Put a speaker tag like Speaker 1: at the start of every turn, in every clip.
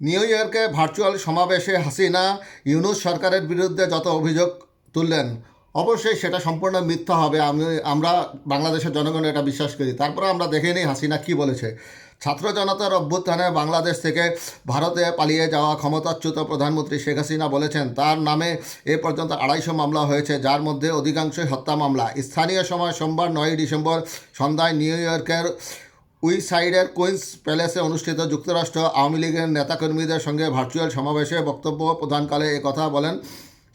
Speaker 1: New ইয়র্কে virtual সমাবেশে হাসিনা, ইউনুস সরকারের বিরুদ্ধে যত অভিযোগ তুললেন, অবশ্যই সেটা সম্পূর্ণ মিথ্যা হবে। আমি, আমরা বাংলাদেশের জনগণ এটা বিশ্বাস করি। তারপরে আমরা দেখে নিই হাসিনা কি বলেছে। ছাত্র জনতার অভ্যুত্থানে বাংলাদেশ থেকে ভারতে পালিয়ে যাওয়া ক্ষমতাচ্যুত প্রধানমন্ত্রী শেখ হাসিনা বলেছেন, তার নামে এ পর্যন্ত আড়াইশো মামলা হয়েছে, যার মধ্যে অধিকাংশই হত্যা মামলা। স্থানীয় সময় সোমবার নয়ই ডিসেম্বর সন্ধ্যায় নিউ ইয়র্কের উইসাইডের কুইন্স প্যালেসে অনুষ্ঠিত যুক্তরাষ্ট্র আওয়ামী লীগের নেতাকর্মীদের সঙ্গে ভার্চুয়াল সমাবেশে বক্তব্য প্রদানকালে একথা বলেন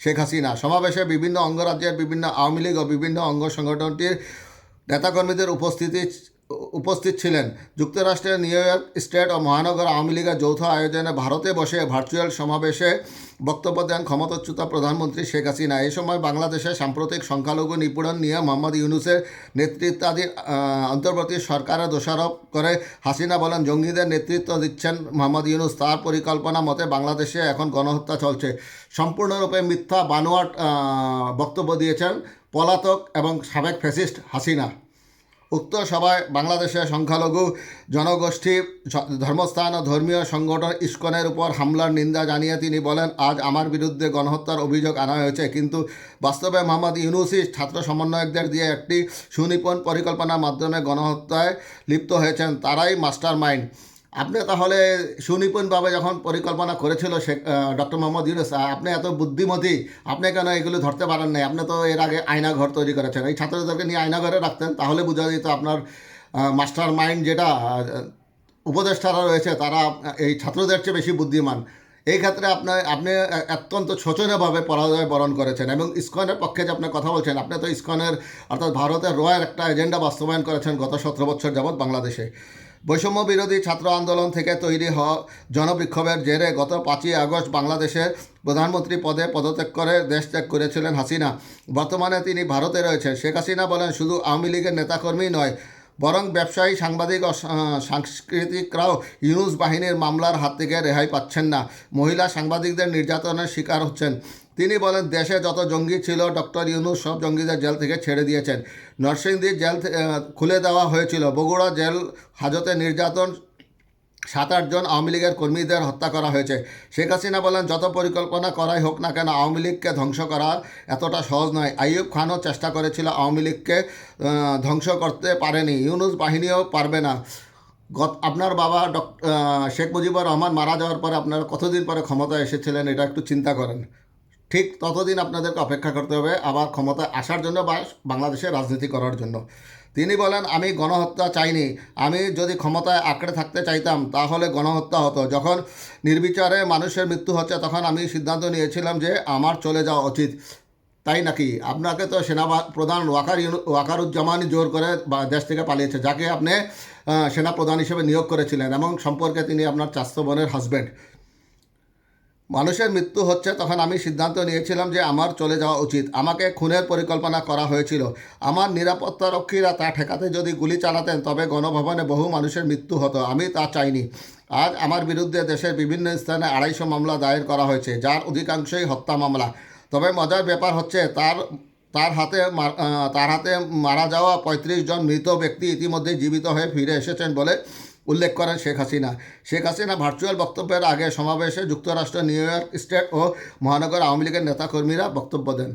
Speaker 1: শেখ হাসিনা। সমাবেশে বিভিন্ন অঙ্গরাজ্যের বিভিন্ন আওয়ামী লীগ ও বিভিন্ন অঙ্গ সংগঠনটির নেতাকর্মীদের উপস্থিতি, উপস্থিত ছিলেন। যুক্তরাষ্ট্রের নিউ ইয়র্ক স্টেট ও মহানগর আওয়ামী লীগের যৌথ আয়োজনে ভারতে বসে ভার্চুয়াল সমাবেশে বক্তব্য দেন ক্ষমতাচ্যুত প্রধানমন্ত্রী শেখ হাসিনা। এই সময় বাংলাদেশের সাম্প্রতিক সংখ্যালঘু নিপীড়ন নিয়ে মোহাম্মদ ইউনুসের নেতৃত্বাধীন অন্তর্বর্তী সরকারের দোষারোপ করে হাসিনা বলেন, জঙ্গিদের নেতৃত্ব দিচ্ছেন মোহাম্মদ ইউনুস। তার পরিকল্পনা মতে বাংলাদেশে এখন গণহত্যা চলছে। সম্পূর্ণরূপে মিথ্যা বানোয়াট বক্তব্য দিয়েছেন পলাতক এবং সাবেক ফ্যাসিস্ট হাসিনা। উক্ত সভায় বাংলাদেশের সংখ্যালঘু জনগোষ্ঠী ধর্মস্থান ও ধর্মীয় সংগঠন ইস্কনের উপর হামলার নিন্দা জানিয়ে তিনি বলেন, আজ আমার বিরুদ্ধে গণহত্যার অভিযোগ আনা হয়েছে। কিন্তু বাস্তবে মোহাম্মদ ইউনুসি ছাত্র সমন্বয়কদের দিয়ে একটি সুনিপুণ পরিকল্পনার মাধ্যমে গণহত্যায় লিপ্ত হয়েছেন। তারাই মাস্টার মাইন্ড আপনি তাহলে সুনিপুণভাবে যখন পরিকল্পনা করেছিল সে ডক্টর মোহাম্মদ ইউনুস আপনি এত বুদ্ধিমতী, আপনি কেন এগুলো ধরতে পারেন নাই? আপনি তো এর আগে আয়না ঘর তৈরি করেছেন। এই ছাত্রদেরকে নিয়ে আয়না ঘরে রাখতেন, তাহলে বোঝা যেত আপনার মাস্টার মাইন্ড যেটা উপদেষ্টারা রয়েছে, তারা এই ছাত্রদের চেয়ে বেশি বুদ্ধিমান। এই ক্ষেত্রে আপনি আপনি অত্যন্ত শোচনীয়ভাবে পরাজয় বরণ করেছেন এবং ইসকনের পক্ষে যে আপনি কথা বলছেন, আপনি তো ইসকনের, অর্থাৎ ভারতের রয়ের একটা এজেন্ডা বাস্তবায়ন করেছেন গত সতেরো বছর যাবৎ বাংলাদেশে। বৈষম্য বিরোধী ছাত্র আন্দোলন থেকে তৈরি হওয়া জনবিক্ষোভের জেরে গত পাঁচই আগস্ট বাংলাদেশের প্রধানমন্ত্রী পদে পদত্যাগ করে দেশ ত্যাগ করেছিলেন হাসিনা। বর্তমানে তিনি ভারতে রয়েছেন। শেখ হাসিনা বলেন, শুধু আওয়ামী লীগের নেতাকর্মী নয় বরং ব্যবসায়ী, সাংবাদিক ও সাংস্কৃতিকরাও ইউনুস বাহিনীর মামলার হাত থেকে রেহাই পাচ্ছেন না। মহিলা সাংবাদিকদের নির্যাতনের শিকার হচ্ছেন। তিনি বলেন, দেশে যত জঙ্গি ছিল, ডক্টর ইউনুস সব জঙ্গিদের জেল থেকে ছেড়ে দিয়েছেন। নরসিংদীর জেল খুলে দেওয়া হয়েছিল। বগুড়া জেল হাজতে নির্যাতন সাত আটজন আওয়ামী লীগের কর্মীদের হত্যা করা হয়েছে। শেখ হাসিনা বলেন, যত পরিকল্পনা করাই হোক না কেন, আওয়ামী লীগকে ধ্বংস করা এতটা সহজ নয়। আইয়ুব খানও চেষ্টা করেছিল আওয়ামী লীগকে ধ্বংস করতে পারেনি। ইউনুস বাহিনীও পারবে না। গত, আপনার বাবা ডক্টর শেখ মুজিবুর রহমান মারা যাওয়ার পরে আপনারা কতদিন পরে ক্ষমতায় এসেছিলেন, এটা একটু চিন্তা করেন। ঠিক ততদিন আপনাদেরকে অপেক্ষা করতে হবে আবার ক্ষমতায় আসার জন্য বা বাংলাদেশে রাজনীতি করার জন্য। তিনি বলেন, আমি গণহত্যা চাইনি। আমি যদি ক্ষমতায় আঁকড়ে থাকতে চাইতাম, তাহলে গণহত্যা হতো। যখন নির্বিচারে মানুষের মৃত্যু হচ্ছে, তখন আমি সিদ্ধান্ত নিয়েছিলাম যে আমার চলে যাওয়া উচিত। তাই নাকি? আপনাকে তো সেনা প্রধান ওয়াকার ওয়াকারুজ্জামানই জোর করে দেশ থেকে পালিয়েছে, যাকে আপনি সেনা প্রধান হিসেবে নিয়োগ করেছিলেন এবং সম্পর্কে তিনি আপনার চাস্তো বোনের হাজব্যান্ড মানুষের মৃত্যু হচ্ছে তখন আমি সিদ্ধান্ত নিয়েছিলাম যে আমার চলে যাওয়া উচিত। আমাকে খুনের পরিকল্পনা করা হয়েছিল। আমার নিরাপত্তারক্ষীরা তা ঠেকাতে যদি গুলি চালাতেন, তবে গণভবনে বহু মানুষের মৃত্যু হতো। আমি তা চাইনি। আজ আমার বিরুদ্ধে দেশের বিভিন্ন স্থানে আড়াইশো মামলা দায়ের করা হয়েছে, যার অধিকাংশই হত্যা মামলা। তবে মজার ব্যাপার হচ্ছে, তার তার হাতে তার হাতে মারা যাওয়া পঁয়ত্রিশ জন মৃত ব্যক্তি ইতিমধ্যে জীবিত হয়ে ফিরে এসেছেন বলে উল্লেখ করেন শেখ হাসিনা। শেখ হাসিনা ভার্চুয়াল বক্তব্যের আগে সমাবেশে যুক্তরাষ্ট্র, নিউ ইয়র্ক স্টেট ও মহানগর আওয়ামী লীগের নেতাকর্মীরা বক্তব্য দেন।